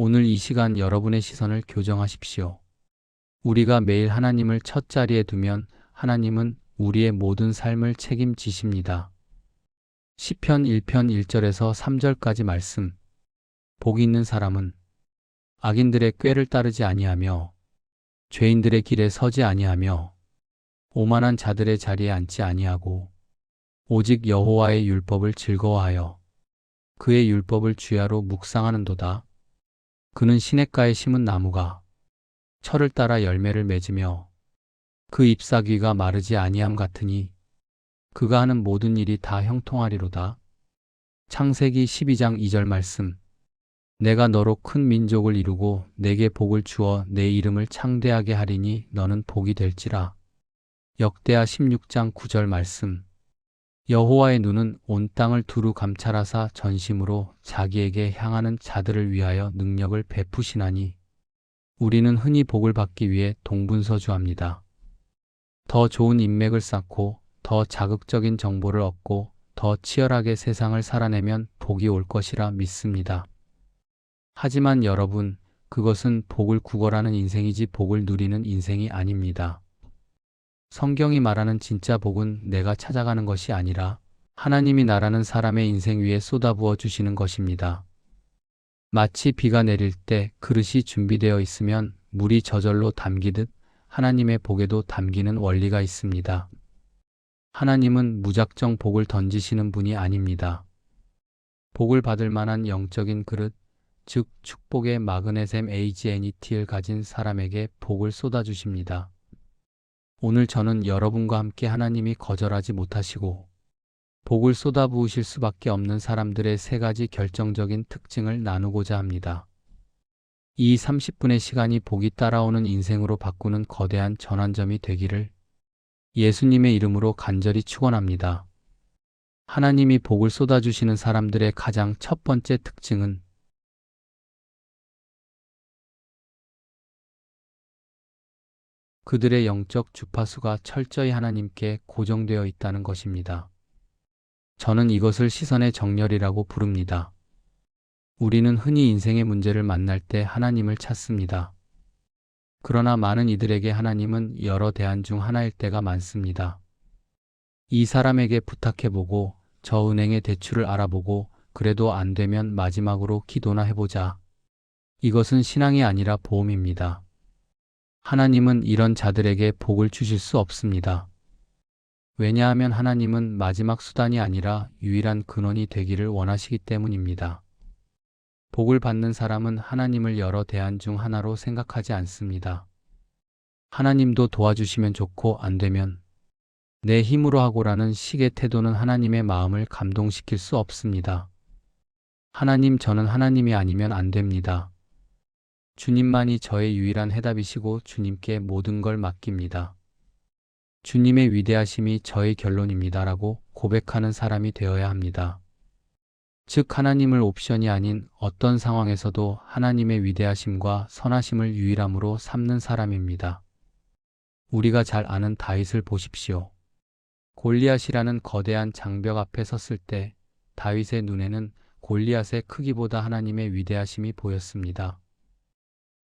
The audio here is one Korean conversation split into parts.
오늘 이 시간 여러분의 시선을 교정하십시오. 우리가 매일 하나님을 첫 자리에 두면 하나님은 우리의 모든 삶을 책임지십니다. 시편 1편 1절에서 3절까지 말씀. 복이 있는 사람은 악인들의 꾀를 따르지 아니하며 죄인들의 길에 서지 아니하며 오만한 자들의 자리에 앉지 아니하고 오직 여호와의 율법을 즐거워하여 그의 율법을 주야로 묵상하는도다. 그는 시냇가에 심은 나무가 철을 따라 열매를 맺으며 그 잎사귀가 마르지 아니함 같으니 그가 하는 모든 일이 다 형통하리로다. 창세기 12장 2절 말씀. 내가 너로 큰 민족을 이루고 내게 복을 주어 내 이름을 창대하게 하리니 너는 복이 될지라. 역대하 16장 9절 말씀. 여호와의 눈은 온 땅을 두루 감찰하사 전심으로 자기에게 향하는 자들을 위하여 능력을 베푸시나니 우리는 흔히 복을 받기 위해 동분서주합니다. 더 좋은 인맥을 쌓고 더 자극적인 정보를 얻고 더 치열하게 세상을 살아내면 복이 올 것이라 믿습니다. 하지만 여러분, 그것은 복을 구걸하는 인생이지 복을 누리는 인생이 아닙니다. 성경이 말하는 진짜 복은 내가 찾아가는 것이 아니라 하나님이 나라는 사람의 인생 위에 쏟아부어 주시는 것입니다. 마치 비가 내릴 때 그릇이 준비되어 있으면 물이 저절로 담기듯 하나님의 복에도 담기는 원리가 있습니다. 하나님은 무작정 복을 던지시는 분이 아닙니다. 복을 받을 만한 영적인 그릇, 즉 축복의 마그네셈 AGNET를 가진 사람에게 복을 쏟아주십니다. 오늘 저는 여러분과 함께 하나님이 거절하지 못하시고 복을 쏟아부으실 수밖에 없는 사람들의 세 가지 결정적인 특징을 나누고자 합니다. 이 30분의 시간이 복이 따라오는 인생으로 바꾸는 거대한 전환점이 되기를 예수님의 이름으로 간절히 축원합니다. 하나님이 복을 쏟아주시는 사람들의 가장 첫 번째 특징은 그들의 영적 주파수가 철저히 하나님께 고정되어 있다는 것입니다. 저는 이것을 시선의 정렬이라고 부릅니다. 우리는 흔히 인생의 문제를 만날 때 하나님을 찾습니다. 그러나 많은 이들에게 하나님은 여러 대안 중 하나일 때가 많습니다. 이 사람에게 부탁해보고 저 은행의 대출을 알아보고 그래도 안 되면 마지막으로 기도나 해보자. 이것은 신앙이 아니라 보험입니다. 하나님은 이런 자들에게 복을 주실 수 없습니다. 왜냐하면 하나님은 마지막 수단이 아니라 유일한 근원이 되기를 원하시기 때문입니다. 복을 받는 사람은 하나님을 여러 대안 중 하나로 생각하지 않습니다. 하나님도 도와주시면 좋고 안 되면 내 힘으로 하고라는 식의 태도는 하나님의 마음을 감동시킬 수 없습니다. 하나님, 저는 하나님이 아니면 안 됩니다. 주님만이 저의 유일한 해답이시고 주님께 모든 걸 맡깁니다. 주님의 위대하심이 저의 결론입니다 라고 고백하는 사람이 되어야 합니다. 즉, 하나님을 옵션이 아닌 어떤 상황에서도 하나님의 위대하심과 선하심을 유일함으로 삼는 사람입니다. 우리가 잘 아는 다윗을 보십시오. 골리앗이라는 거대한 장벽 앞에 섰을 때 다윗의 눈에는 골리앗의 크기보다 하나님의 위대하심이 보였습니다.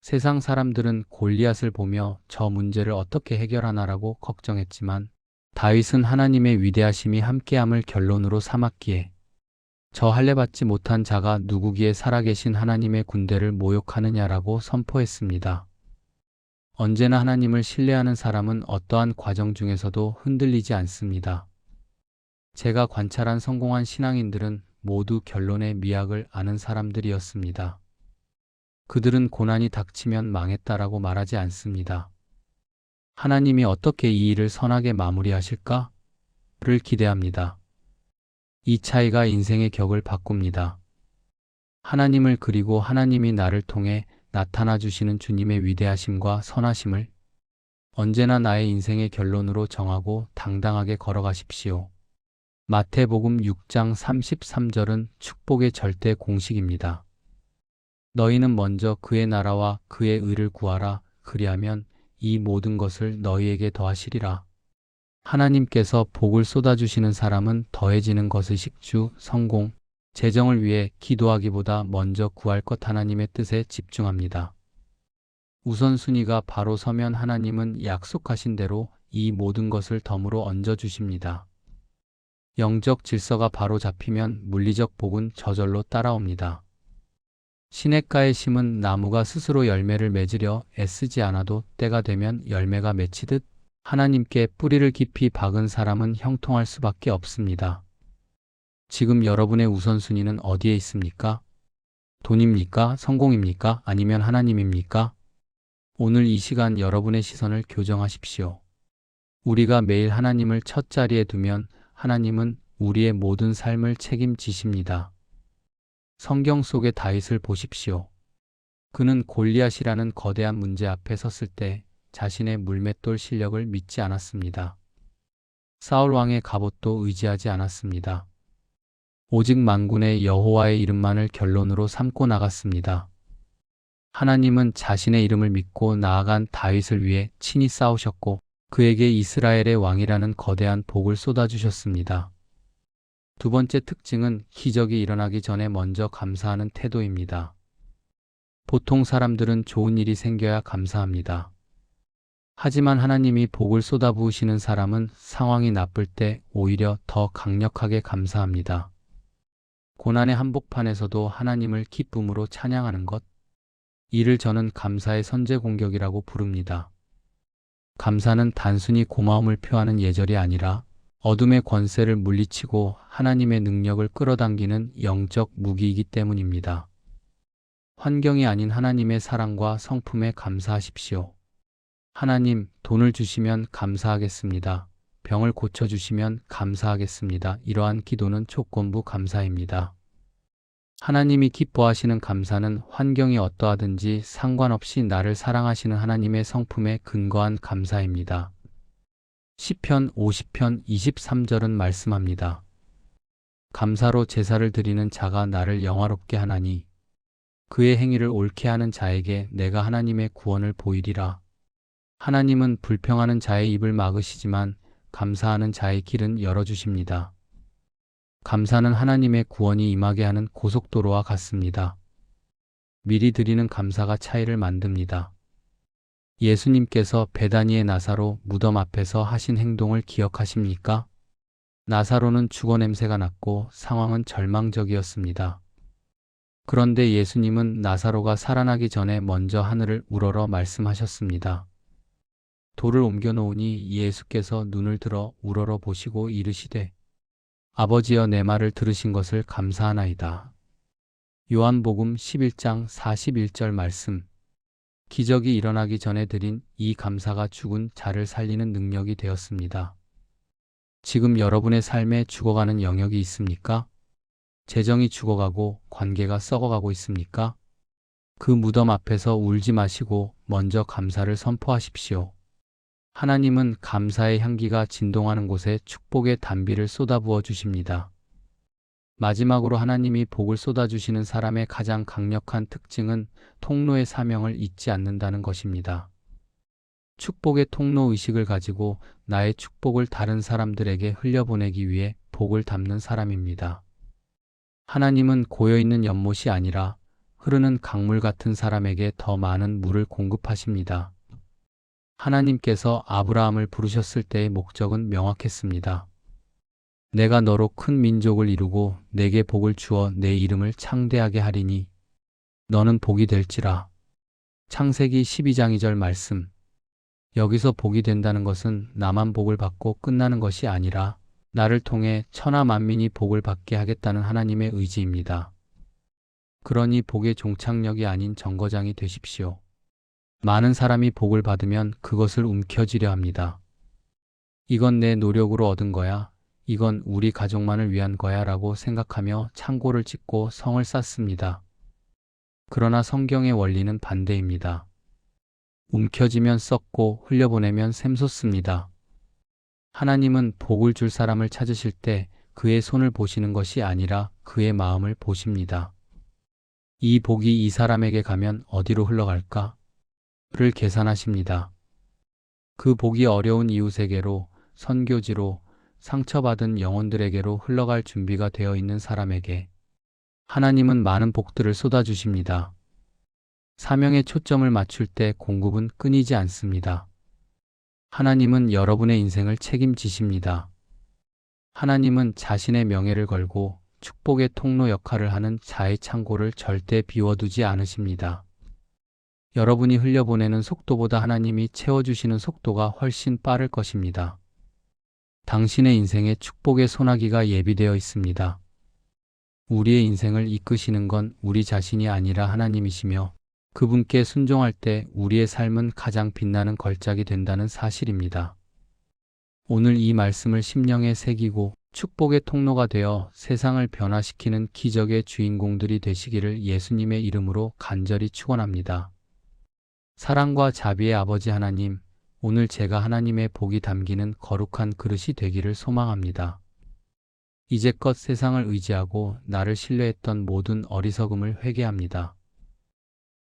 세상 사람들은 골리앗을 보며 저 문제를 어떻게 해결하나라고 걱정했지만 다윗은 하나님의 위대하심이 함께함을 결론으로 삼았기에 저 할례받지 못한 자가 누구기에 살아계신 하나님의 군대를 모욕하느냐라고 선포했습니다. 언제나 하나님을 신뢰하는 사람은 어떠한 과정 중에서도 흔들리지 않습니다. 제가 관찰한 성공한 신앙인들은 모두 결론의 미학을 아는 사람들이었습니다. 그들은 고난이 닥치면 망했다라고 말하지 않습니다. 하나님이 어떻게 이 일을 선하게 마무리하실까? 를 기대합니다. 이 차이가 인생의 격을 바꿉니다. 하나님을 그리고 하나님이 나를 통해 나타나 주시는 주님의 위대하심과 선하심을 언제나 나의 인생의 결론으로 정하고 당당하게 걸어가십시오. 마태복음 6장 33절은 축복의 절대 공식입니다. 너희는 먼저 그의 나라와 그의 의를 구하라. 그리하면 이 모든 것을 너희에게 더하시리라. 하나님께서 복을 쏟아주시는 사람은 더해지는 것의 식주, 성공, 재정을 위해 기도하기보다 먼저 구할 것 하나님의 뜻에 집중합니다. 우선순위가 바로 서면 하나님은 약속하신 대로 이 모든 것을 덤으로 얹어 주십니다. 영적 질서가 바로 잡히면 물리적 복은 저절로 따라옵니다. 시냇가에 심은 나무가 스스로 열매를 맺으려 애쓰지 않아도 때가 되면 열매가 맺히듯 하나님께 뿌리를 깊이 박은 사람은 형통할 수밖에 없습니다. 지금 여러분의 우선순위는 어디에 있습니까? 돈입니까? 성공입니까? 아니면 하나님입니까? 오늘 이 시간 여러분의 시선을 교정하십시오. 우리가 매일 하나님을 첫 자리에 두면 하나님은 우리의 모든 삶을 책임지십니다. 성경 속의 다윗을 보십시오. 그는 골리앗이라는 거대한 문제 앞에 섰을 때 자신의 물맷돌 실력을 믿지 않았습니다. 사울 왕의 갑옷도 의지하지 않았습니다. 오직 만군의 여호와의 이름만을 결론으로 삼고 나갔습니다. 하나님은 자신의 이름을 믿고 나아간 다윗을 위해 친히 싸우셨고 그에게 이스라엘의 왕이라는 거대한 복을 쏟아주셨습니다. 두 번째 특징은 기적이 일어나기 전에 먼저 감사하는 태도입니다. 보통 사람들은 좋은 일이 생겨야 감사합니다. 하지만 하나님이 복을 쏟아부으시는 사람은 상황이 나쁠 때 오히려 더 강력하게 감사합니다. 고난의 한복판에서도 하나님을 기쁨으로 찬양하는 것. 이를 저는 감사의 선제 공격이라고 부릅니다. 감사는 단순히 고마움을 표하는 예절이 아니라 어둠의 권세를 물리치고 하나님의 능력을 끌어당기는 영적 무기이기 때문입니다. 환경이 아닌 하나님의 사랑과 성품에 감사하십시오. 하나님, 돈을 주시면 감사하겠습니다. 병을 고쳐주시면 감사하겠습니다. 이러한 기도는 조건부 감사입니다. 하나님이 기뻐하시는 감사는 환경이 어떠하든지 상관없이 나를 사랑하시는 하나님의 성품에 근거한 감사입니다. 시편 50편 23절은 말씀합니다. 감사로 제사를 드리는 자가 나를 영화롭게 하나니 그의 행위를 옳게 하는 자에게 내가 하나님의 구원을 보이리라. 하나님은 불평하는 자의 입을 막으시지만 감사하는 자의 길은 열어주십니다. 감사는 하나님의 구원이 임하게 하는 고속도로와 같습니다. 미리 드리는 감사가 차이를 만듭니다. 예수님께서 베다니의 나사로 무덤 앞에서 하신 행동을 기억하십니까? 나사로는 죽어 냄새가 났고 상황은 절망적이었습니다. 그런데 예수님은 나사로가 살아나기 전에 먼저 하늘을 우러러 말씀하셨습니다. 돌을 옮겨 놓으니 예수께서 눈을 들어 우러러 보시고 이르시되 아버지여 내 말을 들으신 것을 감사하나이다. 요한복음 11장 41절 말씀 기적이 일어나기 전에 드린 이 감사가 죽은 자를 살리는 능력이 되었습니다. 지금 여러분의 삶에 죽어가는 영역이 있습니까? 재정이 죽어가고 관계가 썩어가고 있습니까? 그 무덤 앞에서 울지 마시고 먼저 감사를 선포하십시오. 하나님은 감사의 향기가 진동하는 곳에 축복의 단비를 쏟아부어 주십니다. 마지막으로 하나님이 복을 쏟아주시는 사람의 가장 강력한 특징은 통로의 사명을 잊지 않는다는 것입니다. 축복의 통로 의식을 가지고 나의 축복을 다른 사람들에게 흘려보내기 위해 복을 담는 사람입니다. 하나님은 고여있는 연못이 아니라 흐르는 강물 같은 사람에게 더 많은 물을 공급하십니다. 하나님께서 아브라함을 부르셨을 때의 목적은 명확했습니다. 내가 너로 큰 민족을 이루고 내게 복을 주어 내 이름을 창대하게 하리니 너는 복이 될지라. 창세기 12장 2절 말씀. 여기서 복이 된다는 것은 나만 복을 받고 끝나는 것이 아니라 나를 통해 천하 만민이 복을 받게 하겠다는 하나님의 의지입니다. 그러니 복의 종착역이 아닌 정거장이 되십시오. 많은 사람이 복을 받으면 그것을 움켜쥐려 합니다. 이건 내 노력으로 얻은 거야. 이건 우리 가족만을 위한 거야 라고 생각하며 창고를 짓고 성을 쌓습니다. 그러나 성경의 원리는 반대입니다. 움켜쥐면 썩고 흘려보내면 샘솟습니다. 하나님은 복을 줄 사람을 찾으실 때 그의 손을 보시는 것이 아니라 그의 마음을 보십니다. 이 복이 이 사람에게 가면 어디로 흘러갈까? 를 계산하십니다. 그 복이 어려운 이웃에게로 선교지로 상처받은 영혼들에게로 흘러갈 준비가 되어 있는 사람에게 하나님은 많은 복들을 쏟아주십니다. 사명에 초점을 맞출 때 공급은 끊이지 않습니다. 하나님은 여러분의 인생을 책임지십니다. 하나님은 자신의 명예를 걸고 축복의 통로 역할을 하는 자의 창고를 절대 비워두지 않으십니다. 여러분이 흘려보내는 속도보다 하나님이 채워주시는 속도가 훨씬 빠를 것입니다. 당신의 인생에 축복의 소나기가 예비되어 있습니다. 우리의 인생을 이끄시는 건 우리 자신이 아니라 하나님이시며 그분께 순종할 때 우리의 삶은 가장 빛나는 걸작이 된다는 사실입니다. 오늘 이 말씀을 심령에 새기고 축복의 통로가 되어 세상을 변화시키는 기적의 주인공들이 되시기를 예수님의 이름으로 간절히 축원합니다. 사랑과 자비의 아버지 하나님, 오늘 제가 하나님의 복이 담기는 거룩한 그릇이 되기를 소망합니다. 이제껏 세상을 의지하고 나를 신뢰했던 모든 어리석음을 회개합니다.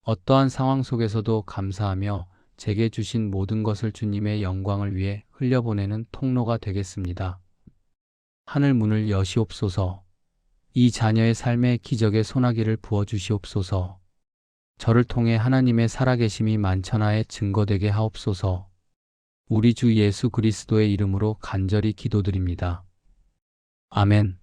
어떠한 상황 속에서도 감사하며 제게 주신 모든 것을 주님의 영광을 위해 흘려보내는 통로가 되겠습니다. 하늘 문을 여시옵소서. 이 자녀의 삶의 기적의 소나기를 부어 주시옵소서. 저를 통해 하나님의 살아계심이 만천하에 증거되게 하옵소서. 우리 주 예수 그리스도의 이름으로 간절히 기도드립니다. 아멘.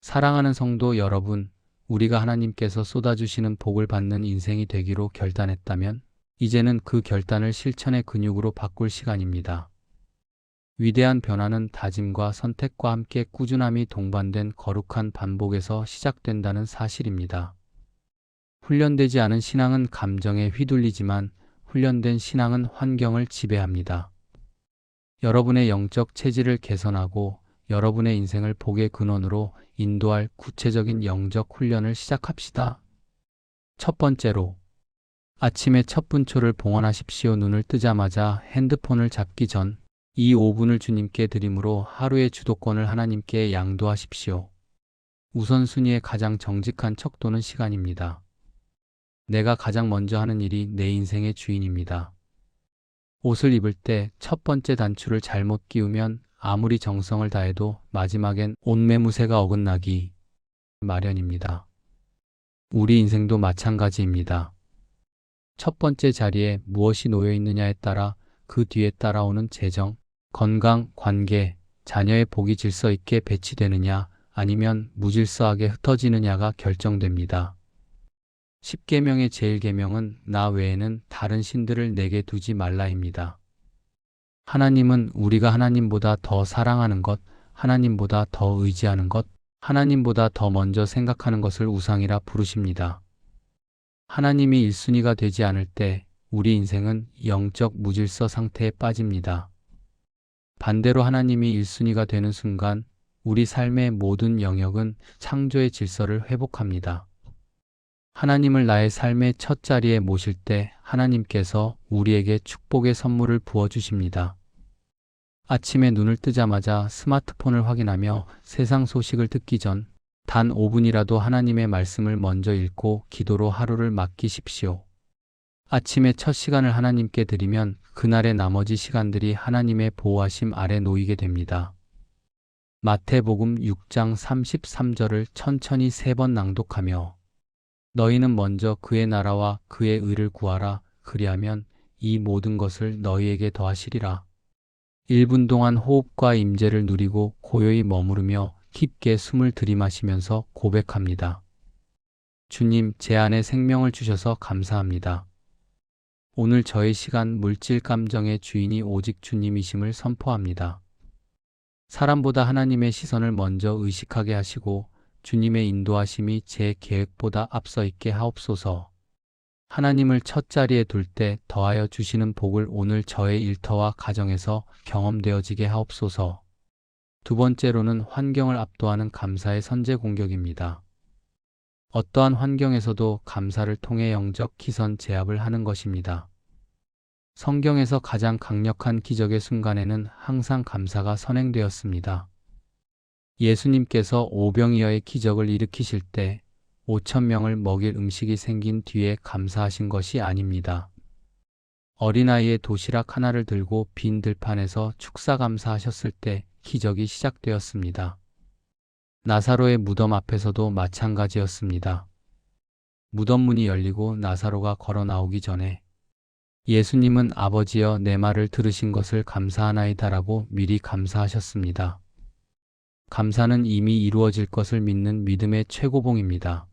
사랑하는 성도 여러분, 우리가 하나님께서 쏟아주시는 복을 받는 인생이 되기로 결단했다면, 이제는 그 결단을 실천의 근육으로 바꿀 시간입니다. 위대한 변화는 다짐과 선택과 함께 꾸준함이 동반된 거룩한 반복에서 시작된다는 사실입니다. 훈련되지 않은 신앙은 감정에 휘둘리지만 훈련된 신앙은 환경을 지배합니다. 여러분의 영적 체질을 개선하고 여러분의 인생을 복의 근원으로 인도할 구체적인 영적 훈련을 시작합시다. 첫 번째로 아침에 첫 분초를 봉헌하십시오. 눈을 뜨자마자 핸드폰을 잡기 전 이 5분을 주님께 드림으로 하루의 주도권을 하나님께 양도하십시오. 우선순위의 가장 정직한 척도는 시간입니다. 내가 가장 먼저 하는 일이 내 인생의 주인입니다. 옷을 입을 때 첫 번째 단추를 잘못 끼우면 아무리 정성을 다해도 마지막엔 옷매무새가 어긋나기 마련입니다. 우리 인생도 마찬가지입니다. 첫 번째 자리에 무엇이 놓여 있느냐에 따라 그 뒤에 따라오는 재정, 건강, 관계, 자녀의 복이 질서 있게 배치되느냐 아니면 무질서하게 흩어지느냐가 결정됩니다. 10계명의 제일계명은 나 외에는 다른 신들을 내게 두지 말라입니다. 하나님은 우리가 하나님보다 더 사랑하는 것, 하나님보다 더 의지하는 것, 하나님보다 더 먼저 생각하는 것을 우상이라 부르십니다. 하나님이 1순위가 되지 않을 때 우리 인생은 영적 무질서 상태에 빠집니다. 반대로 하나님이 1순위가 되는 순간 우리 삶의 모든 영역은 창조의 질서를 회복합니다. 하나님을 나의 삶의 첫 자리에 모실 때 하나님께서 우리에게 축복의 선물을 부어주십니다. 아침에 눈을 뜨자마자 스마트폰을 확인하며 세상 소식을 듣기 전 단 5분이라도 하나님의 말씀을 먼저 읽고 기도로 하루를 맡기십시오. 아침에 첫 시간을 하나님께 드리면 그날의 나머지 시간들이 하나님의 보호하심 아래 놓이게 됩니다. 마태복음 6장 33절을 천천히 세 번 낭독하며 너희는 먼저 그의 나라와 그의 의를 구하라 그리하면 이 모든 것을 너희에게 더하시리라. 1분 동안 호흡과 임재를 누리고 고요히 머무르며 깊게 숨을 들이마시면서 고백합니다. 주님, 제 안에 생명을 주셔서 감사합니다. 오늘 저의 시간 물질 감정의 주인이 오직 주님이심을 선포합니다. 사람보다 하나님의 시선을 먼저 의식하게 하시고 주님의 인도하심이 제 계획보다 앞서 있게 하옵소서. 하나님을 첫 자리에 둘 때 더하여 주시는 복을 오늘 저의 일터와 가정에서 경험되어지게 하옵소서. 두 번째로는 환경을 압도하는 감사의 선제 공격입니다. 어떠한 환경에서도 감사를 통해 영적 기선 제압을 하는 것입니다. 성경에서 가장 강력한 기적의 순간에는 항상 감사가 선행되었습니다. 예수님께서 오병이어의 기적을 일으키실 때 5천 명을 먹일 음식이 생긴 뒤에 감사하신 것이 아닙니다. 어린아이의 도시락 하나를 들고 빈 들판에서 축사 감사하셨을 때 기적이 시작되었습니다. 나사로의 무덤 앞에서도 마찬가지였습니다. 무덤 문이 열리고 나사로가 걸어 나오기 전에 예수님은 아버지여 내 말을 들으신 것을 감사하나이다라고 미리 감사하셨습니다. 감사는 이미 이루어질 것을 믿는 믿음의 최고봉입니다.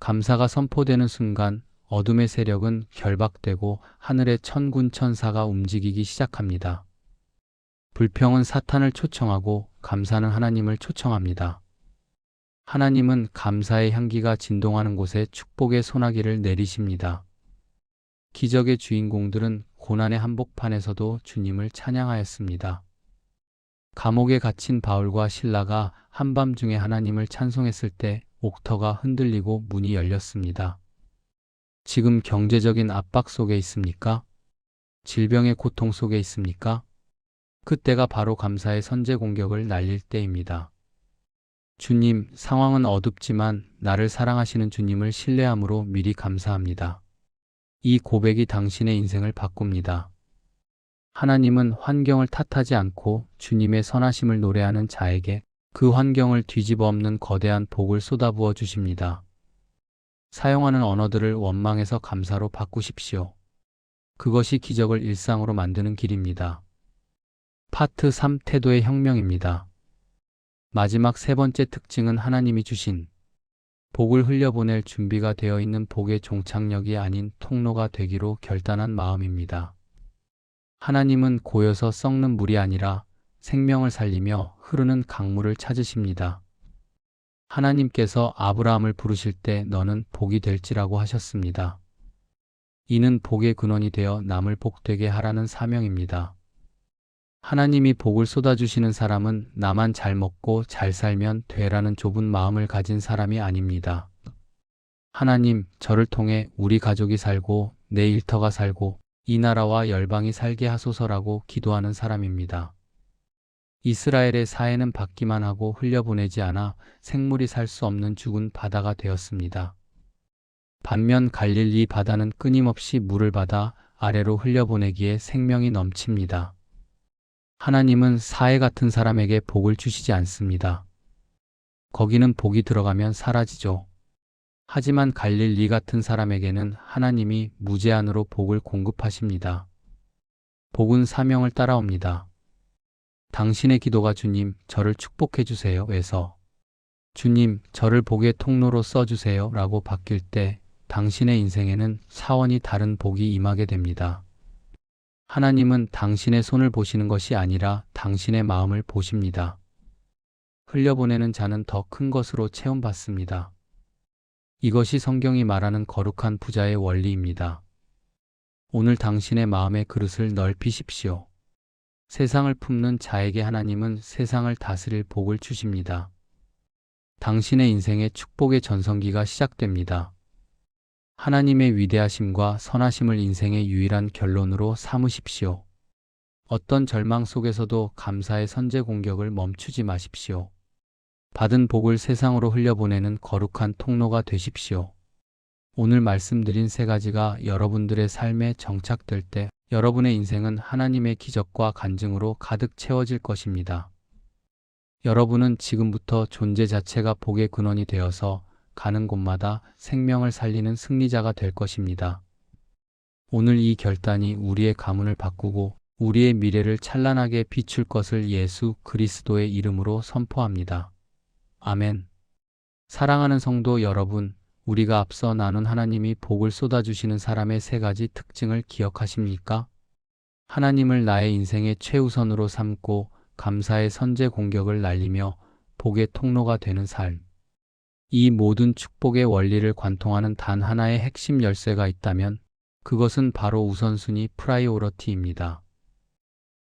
감사가 선포되는 순간 어둠의 세력은 결박되고 하늘의 천군 천사가 움직이기 시작합니다. 불평은 사탄을 초청하고 감사는 하나님을 초청합니다. 하나님은 감사의 향기가 진동하는 곳에 축복의 소나기를 내리십니다. 기적의 주인공들은 고난의 한복판에서도 주님을 찬양하였습니다. 감옥에 갇힌 바울과 신라가 한밤중에 하나님을 찬송했을 때 옥터가 흔들리고 문이 열렸습니다. 지금 경제적인 압박 속에 있습니까? 질병의 고통 속에 있습니까? 그때가 바로 감사의 선제 공격을 날릴 때입니다. 주님, 상황은 어둡지만 나를 사랑하시는 주님을 신뢰함으로 미리 감사합니다. 이 고백이 당신의 인생을 바꿉니다. 하나님은 환경을 탓하지 않고 주님의 선하심을 노래하는 자에게 그 환경을 뒤집어 엎는 거대한 복을 쏟아부어 주십니다. 사용하는 언어들을 원망에서 감사로 바꾸십시오. 그것이 기적을 일상으로 만드는 길입니다. 파트 3 태도의 혁명입니다. 마지막 세 번째 특징은 하나님이 주신 복을 흘려보낼 준비가 되어 있는 복의 종착역이 아닌 통로가 되기로 결단한 마음입니다. 하나님은 고여서 썩는 물이 아니라 생명을 살리며 흐르는 강물을 찾으십니다. 하나님께서 아브라함을 부르실 때 너는 복이 될지라고 하셨습니다. 이는 복의 근원이 되어 남을 복되게 하라는 사명입니다. 하나님이 복을 쏟아주시는 사람은 나만 잘 먹고 잘 살면 되라는 좁은 마음을 가진 사람이 아닙니다. 하나님, 저를 통해 우리 가족이 살고 내 일터가 살고 이 나라와 열방이 살게 하소서라고 기도하는 사람입니다. 이스라엘의 사해는 받기만 하고 흘려보내지 않아 생물이 살 수 없는 죽은 바다가 되었습니다. 반면 갈릴리 바다는 끊임없이 물을 받아 아래로 흘려보내기에 생명이 넘칩니다. 하나님은 사해 같은 사람에게 복을 주시지 않습니다. 거기는 복이 들어가면 사라지죠. 하지만 갈릴리 같은 사람에게는 하나님이 무제한으로 복을 공급하십니다. 복은 사명을 따라옵니다. 당신의 기도가 주님, 저를 축복해 주세요. 에서 주님, 저를 복의 통로로 써주세요. 라고 바뀔 때 당신의 인생에는 사원이 다른 복이 임하게 됩니다. 하나님은 당신의 손을 보시는 것이 아니라 당신의 마음을 보십니다. 흘려보내는 자는 더 큰 것으로 체험받습니다. 이것이 성경이 말하는 거룩한 부자의 원리입니다. 오늘 당신의 마음의 그릇을 넓히십시오. 세상을 품는 자에게 하나님은 세상을 다스릴 복을 주십니다. 당신의 인생의 축복의 전성기가 시작됩니다. 하나님의 위대하심과 선하심을 인생의 유일한 결론으로 삼으십시오. 어떤 절망 속에서도 감사의 선제 공격을 멈추지 마십시오. 받은 복을 세상으로 흘려보내는 거룩한 통로가 되십시오. 오늘 말씀드린 세 가지가 여러분들의 삶에 정착될 때 여러분의 인생은 하나님의 기적과 간증으로 가득 채워질 것입니다. 여러분은 지금부터 존재 자체가 복의 근원이 되어서 가는 곳마다 생명을 살리는 승리자가 될 것입니다. 오늘 이 결단이 우리의 가문을 바꾸고 우리의 미래를 찬란하게 비출 것을 예수 그리스도의 이름으로 선포합니다. 아멘. 사랑하는 성도 여러분, 우리가 앞서 나눈 하나님이 복을 쏟아주시는 사람의 세 가지 특징을 기억하십니까? 하나님을 나의 인생의 최우선으로 삼고 감사의 선제 공격을 날리며 복의 통로가 되는 삶. 이 모든 축복의 원리를 관통하는 단 하나의 핵심 열쇠가 있다면 그것은 바로 우선순위 프라이오러티입니다.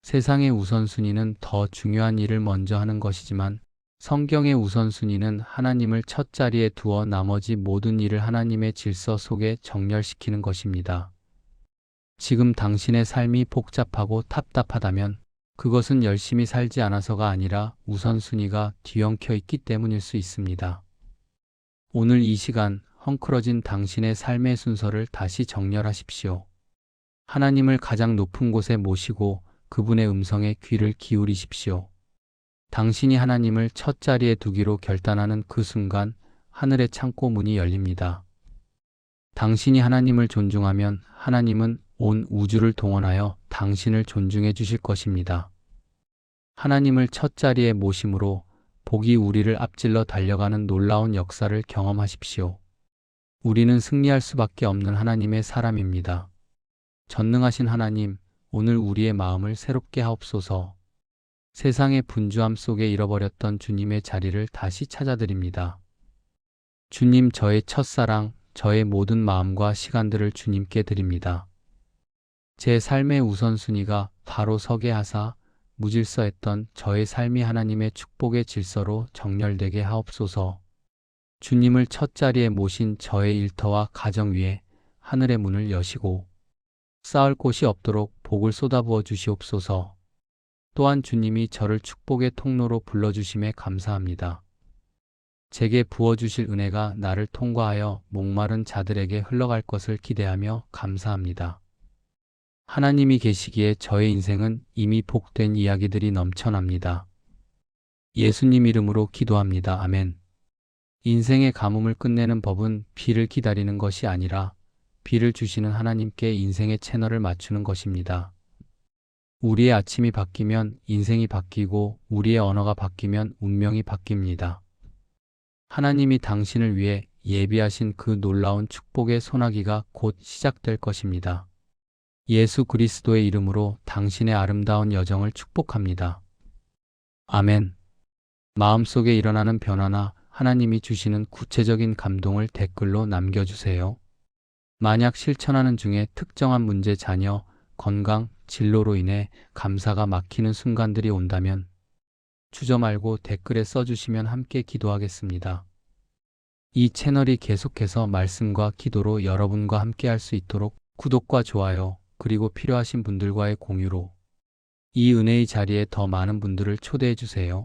세상의 우선순위는 더 중요한 일을 먼저 하는 것이지만 성경의 우선순위는 하나님을 첫 자리에 두어 나머지 모든 일을 하나님의 질서 속에 정렬시키는 것입니다. 지금 당신의 삶이 복잡하고 답답하다면 그것은 열심히 살지 않아서가 아니라 우선순위가 뒤엉켜 있기 때문일 수 있습니다. 오늘 이 시간 헝클어진 당신의 삶의 순서를 다시 정렬하십시오. 하나님을 가장 높은 곳에 모시고 그분의 음성에 귀를 기울이십시오. 당신이 하나님을 첫 자리에 두기로 결단하는 그 순간 하늘의 창고 문이 열립니다. 당신이 하나님을 존중하면 하나님은 온 우주를 동원하여 당신을 존중해 주실 것입니다. 하나님을 첫 자리에 모심으로 복이 우리를 앞질러 달려가는 놀라운 역사를 경험하십시오. 우리는 승리할 수밖에 없는 하나님의 사람입니다. 전능하신 하나님, 오늘 우리의 마음을 새롭게 하옵소서. 세상의 분주함 속에 잃어버렸던 주님의 자리를 다시 찾아드립니다. 주님, 저의 첫사랑, 저의 모든 마음과 시간들을 주님께 드립니다. 제 삶의 우선순위가 바로 서게 하사 무질서했던 저의 삶이 하나님의 축복의 질서로 정렬되게 하옵소서. 주님을 첫 자리에 모신 저의 일터와 가정 위에 하늘의 문을 여시고 쌓을 곳이 없도록 복을 쏟아부어 주시옵소서. 또한 주님이 저를 축복의 통로로 불러주심에 감사합니다. 제게 부어주실 은혜가 나를 통과하여 목마른 자들에게 흘러갈 것을 기대하며 감사합니다. 하나님이 계시기에 저의 인생은 이미 복된 이야기들이 넘쳐납니다. 예수님 이름으로 기도합니다. 아멘. 인생의 가뭄을 끝내는 법은 비를 기다리는 것이 아니라 비를 주시는 하나님께 인생의 채널을 맞추는 것입니다. 우리의 아침이 바뀌면 인생이 바뀌고 우리의 언어가 바뀌면 운명이 바뀝니다. 하나님이 당신을 위해 예비하신 그 놀라운 축복의 소나기가 곧 시작될 것입니다. 예수 그리스도의 이름으로 당신의 아름다운 여정을 축복합니다. 아멘. 마음속에 일어나는 변화나 하나님이 주시는 구체적인 감동을 댓글로 남겨주세요. 만약 실천하는 중에 특정한 문제, 자녀, 건강, 진로로 인해 감사가 막히는 순간들이 온다면 주저 말고 댓글에 써주시면 함께 기도하겠습니다. 이 채널이 계속해서 말씀과 기도로 여러분과 함께 할 수 있도록 구독과 좋아요, 그리고 필요하신 분들과의 공유로 이 은혜의 자리에 더 많은 분들을 초대해 주세요.